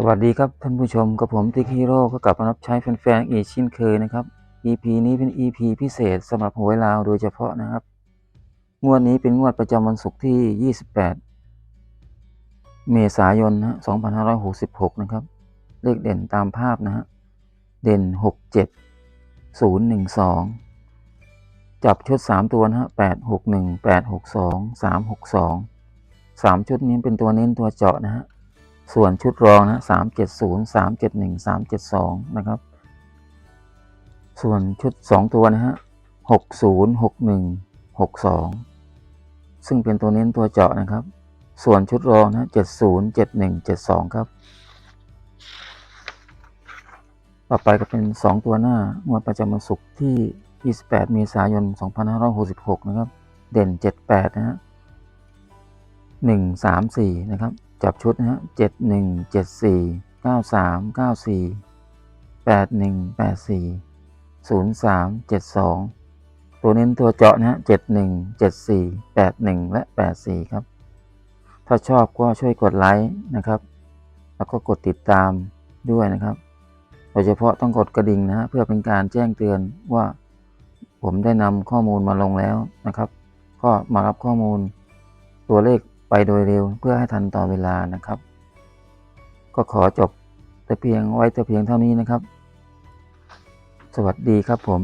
สวัสดีครับท่านผู้ชมกับผมติ๊กฮีโร่ก็กลับมารับใช้แฟนๆอีกเช่นเคยนะครับ EP นี้เป็น EP พิเศษสำหรับหวยลาวโดยเฉพาะนะครับ งวดนี้เป็นงวดประจำวันศุกร์ที่ 28 เมษายนนะ2566 นะครับ เลขเด่นตามภาพนะฮะ เด่น 67 012 จับชุด 3 ตัวนะฮะ 861 862 362 3 ชุดนี้เป็นตัวเน้นตัวเจาะนะฮะ ส่วนชุดรองนะสามเจ็ดศูนย์สามเจ็ดหนึ่งสามเจ็ดสองนะครับ ส่วนชุดสองตัวนะฮะหกศูนย์หกหนึ่งหกสองซึ่งเป็นตัวเน้นตัวเจาะนะครับ ส่วนชุดรองนะเจ็ดศูนย์เจ็ดหนึ่งเจ็ดสองครับ ต่อไปก็เป็นสองตัวหน้างวดประจำวันศุกร์ที่ 28 เมษายน 2566 นะครับ เด่น 78 นะฮะ หนึ่งสามสี่นะครับ จับชุดนะฮะเจ็ดหนึ่งเจ็ดสี่เก้าสามเก้าสี่แปดหนึ่งแปดสี่ศูนย์สามเจ็ดสองตัวเน้นตัวเจาะนะฮะเจ็ดหนึ่งเจ็ดสี่แปดหนึ่งและแปดสี่ครับ ถ้าชอบก็ช่วยกดไลค์นะครับ แล้วก็กดติดตามด้วยนะครับ โดยเฉพาะต้องกดกระดิ่งนะฮะเพื่อเป็นการแจ้งเตือนว่าผมได้นำข้อมูลมาลงแล้วนะครับ ก็มารับข้อมูลตัวเลข ไปโดยเร็วเพื่อให้ทันต่อเวลานะครับ ก็ขอจบแต่เพียงไว้แต่เพียงเท่านี้นะครับ สวัสดีครับผม